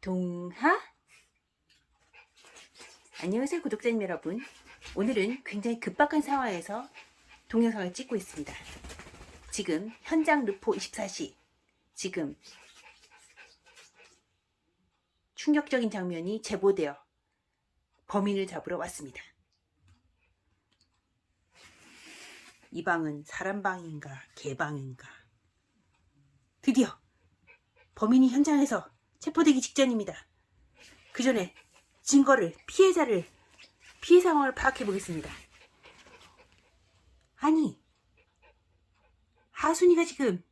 동하? 안녕하세요 구독자님 여러분. 오늘은 굉장히 급박한 상황에서 동영상을 찍고 있습니다. 지금 현장 르포 24시. 지금 충격적인 장면이 제보되어 범인을 잡으러 왔습니다. 이 방은 사람 방인가 개방인가? 드디어 범인이 현장에서 체포되기 직전입니다. 그 전에 증거를, 피해자를, 피해 상황을 파악해 보겠습니다. 아니, 하순이가 지금,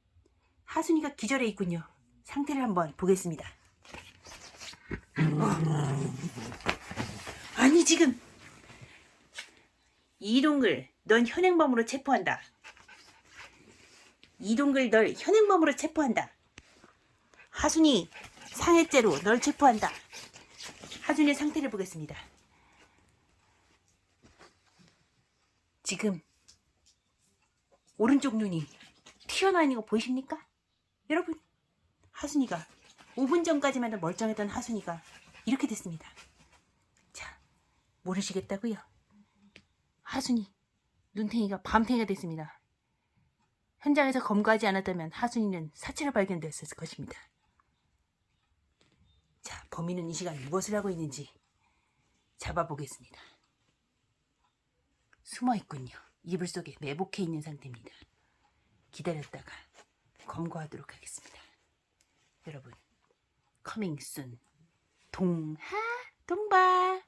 하순이가 기절해 있군요. 상태를 한번 보겠습니다. 어. 아니, 지금, 이동글, 넌 현행범으로 체포한다. 이동글, 널 현행범으로 체포한다. 하순이, 상해죄로 널 체포한다. 하준의 상태를 보겠습니다. 지금 오른쪽 눈이 튀어나와 있는 거 보이십니까? 여러분, 하순이가 5분 전까지만 해도 멀쩡했던 하순이가 이렇게 됐습니다. 자, 모르시겠다고요? 하순이 눈탱이가 밤탱이가 됐습니다. 현장에서 검거하지 않았다면 하순이는 사체로 발견됐을 것입니다. 자, 범인은 이 시간 무엇을 하고 있는지 잡아보겠습니다. 숨어 있군요. 이불 속에 매복해 있는 상태입니다. 기다렸다가 검거하도록 하겠습니다. 여러분, 커밍 순 동하 동바